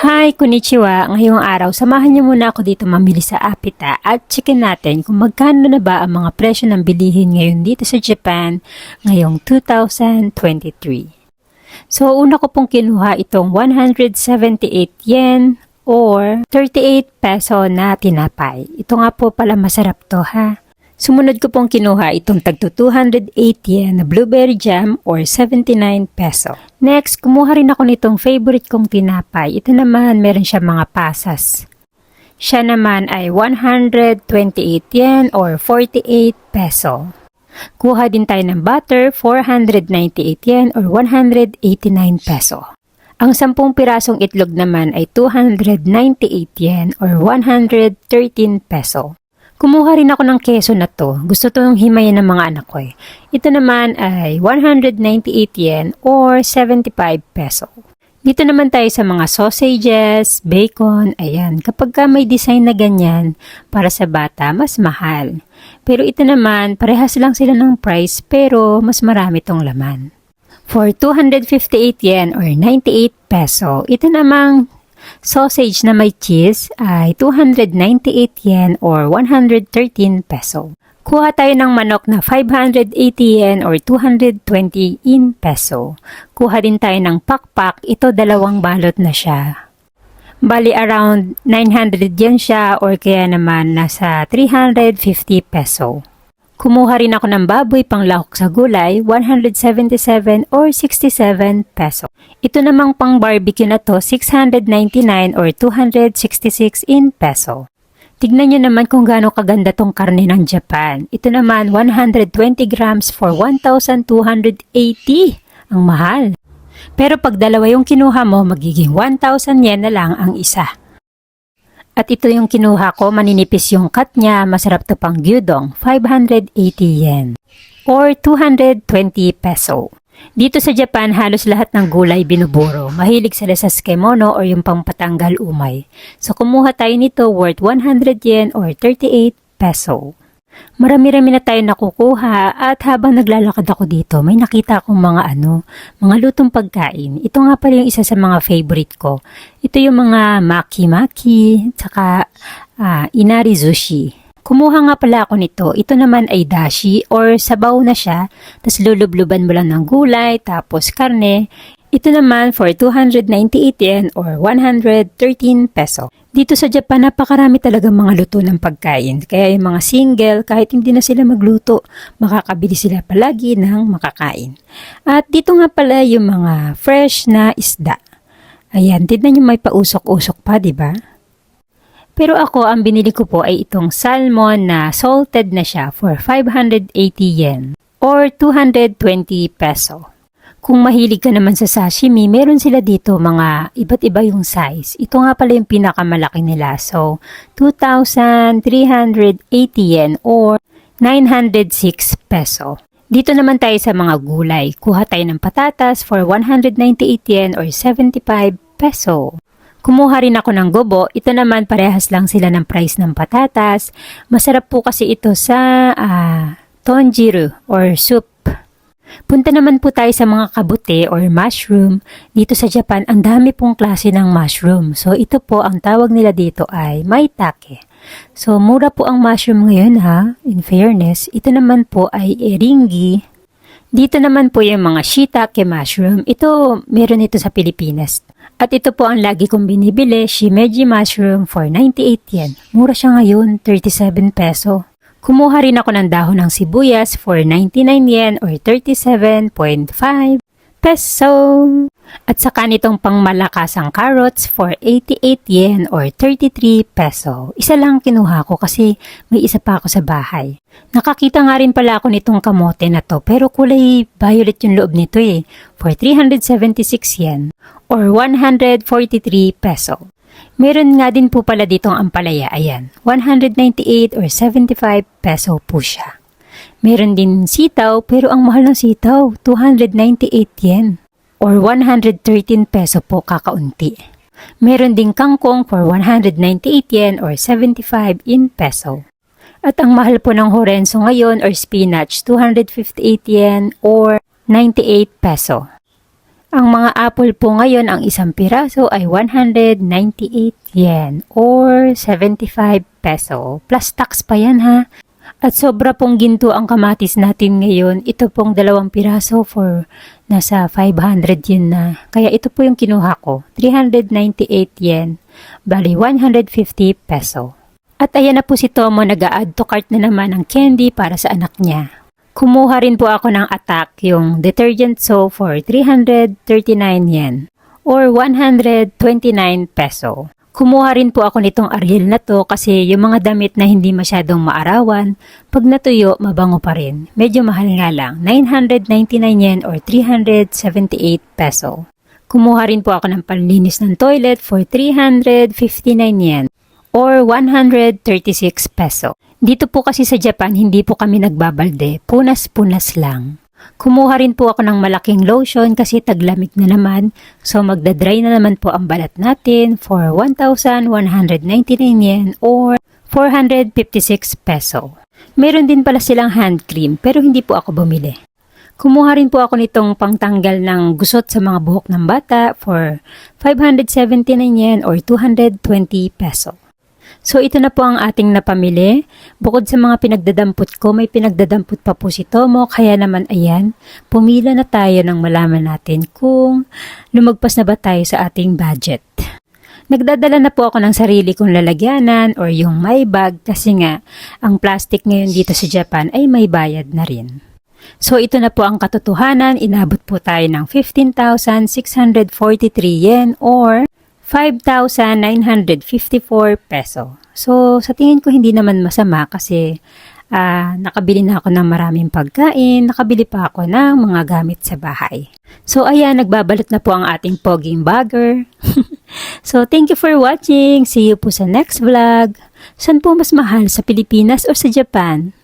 Hi, konnichiwa. Ngayong araw, samahan niyo muna ako dito mamili sa Apita at checkin natin kung magkano na ba ang mga presyo ng bilihin ngayon dito sa Japan ngayong 2023. So, una ko pong kinuha itong 178 yen or 38 peso na tinapay. Ito nga po pala masarap to ha. Sumunod ko pong kinuha itong tagto 208 yen na blueberry jam or 79 peso. Next, kumuha rin ako nitong favorite kong tinapay. Ito naman, meron siya mga pasas. Siya naman ay 128 yen or 48 peso. Kuha din tayo ng butter, 498 yen or 189 peso. Ang 10 pirasong itlog naman ay 298 yen or 113 peso. Kumuha rin ako ng keso na to. Gusto to ng himayan ng mga anak ko eh. Ito naman ay 198 yen or 75 peso. Dito naman tayo sa mga sausages, bacon, ayan. Kapag ka may design na ganyan, para sa bata, mas mahal. Pero ito naman, parehas lang sila ng price pero mas marami tong laman. For 258 yen or 98 peso, ito namang Sausage na may cheese ay 298 yen or 113 peso. Kuha tayo ng manok na 580 yen or 220 in peso. Kuha din tayo ng pakpak, ito dalawang balot na siya. Bali around 900 yen siya or kaya naman nasa 350 peso. Kumuha rin ako ng baboy pang lahok sa gulay, 177 or 67 peso. Ito namang pang barbecue na to, 699 or 266 in peso. Tignan nyo naman kung gaano kaganda tong karne ng Japan. Ito naman 120 grams for 1,280. Ang mahal. Pero pag dalawa yung kinuha mo, magiging 1,000 yen na lang ang isa. At ito yung kinuha ko, maninipis yung cut niya, masarap to pang gyudong, 580 yen or 220 peso. Dito sa Japan, halos lahat ng gulay binuburo. Mahilig sila sa skemono or yung pampatanggal umay. So kumuha tayo nito worth 100 yen or 38 peso. Marami-rami na tayo nakukuha at habang naglalakad ako dito, may nakita akong mga ano, mga lutong pagkain. Ito nga pala yung isa sa mga favorite ko. Ito yung mga maki-maki, tsaka uh, inari sushi. Kumuha nga pala ako nito. Ito naman ay dashi or sabaw na siya. Tapos lulubluban mo lang ng gulay, tapos karne. Ito naman for 298 yen or 113 peso. Dito sa Japan, napakarami talaga mga luto ng pagkain. Kaya yung mga single, kahit hindi na sila magluto, makakabili sila palagi ng makakain. At dito nga pala yung mga fresh na isda. Ayan, tignan nyo may pausok-usok pa, di ba? Pero ako, ang binili ko po ay itong salmon na salted na siya for 580 yen or 220 peso. Kung mahilig ka naman sa sashimi, meron sila dito mga iba't iba yung size. Ito nga pala yung pinakamalaki nila. So, 2,380 yen or 906 peso. Dito naman tayo sa mga gulay. Kuha tayo ng patatas for 198 yen or 75 peso. Kumuha rin ako ng gobo. Ito naman parehas lang sila ng price ng patatas. Masarap po kasi ito sa uh, tonjiru or soup Punta naman po tayo sa mga kabute or mushroom. Dito sa Japan, ang dami pong klase ng mushroom. So ito po, ang tawag nila dito ay maitake. So mura po ang mushroom ngayon ha, in fairness. Ito naman po ay eringi. Dito naman po yung mga shiitake mushroom. Ito, meron ito sa Pilipinas. At ito po ang lagi kong binibili, shimeji mushroom for 98 yen. Mura siya ngayon, 37 peso. Kumuha rin ako ng dahon ng sibuyas for 99 yen or 37.5 peso. At saka nitong pangmalakasang carrots for 88 yen or 33 peso. Isa lang kinuha ko kasi may isa pa ako sa bahay. Nakakita nga rin pala ako nitong kamote na to pero kulay violet yung loob nito eh for 376 yen or 143 peso. Meron nga din po pala ditong ampalaya, ayan, 198 or 75 peso po siya. Meron din sitaw, pero ang mahal ng sitaw, 298 yen or 113 peso po kakaunti. Meron ding kangkong for 198 yen or 75 in peso. At ang mahal po ng horenso ngayon or spinach, 258 yen or 98 peso. Ang mga apple po ngayon, ang isang piraso ay 198 yen or 75 peso. Plus tax pa yan ha. At sobra pong ginto ang kamatis natin ngayon. Ito pong dalawang piraso for nasa 500 yen na. Kaya ito po yung kinuha ko. 398 yen. Bali 150 peso. At ayan na po si Tomo nag-add to cart na naman ng candy para sa anak niya. Kumuha rin po ako ng attack yung detergent soap for 339 yen or 129 peso. Kumuha rin po ako nitong Ariel na to kasi yung mga damit na hindi masyadong maarawan, pag natuyo, mabango pa rin. Medyo mahal nga lang, 999 yen or 378 peso. Kumuha rin po ako ng panlinis ng toilet for 359 yen or 136 peso. Dito po kasi sa Japan, hindi po kami nagbabalde. Punas-punas lang. Kumuha rin po ako ng malaking lotion kasi taglamig na naman. So magdadry na naman po ang balat natin for 1,199 yen or 456 peso. Meron din pala silang hand cream pero hindi po ako bumili. Kumuha rin po ako nitong pangtanggal ng gusot sa mga buhok ng bata for 579 yen or 220 peso. So ito na po ang ating napamili. Bukod sa mga pinagdadampot ko, may pinagdadampot pa po si Tomo. Kaya naman ayan, pumila na tayo ng malaman natin kung lumagpas na ba tayo sa ating budget. Nagdadala na po ako ng sarili kong lalagyanan or yung my bag kasi nga ang plastic ngayon dito sa Japan ay may bayad na rin. So ito na po ang katotohanan, inabot po tayo ng 15,643 yen or 5,954 peso. So, sa tingin ko hindi naman masama kasi ah, nakabili na ako ng maraming pagkain, nakabili pa ako ng mga gamit sa bahay. So, ayan, nagbabalot na po ang ating poging bagger. so, thank you for watching. See you po sa next vlog. Saan po mas mahal, sa Pilipinas o sa Japan?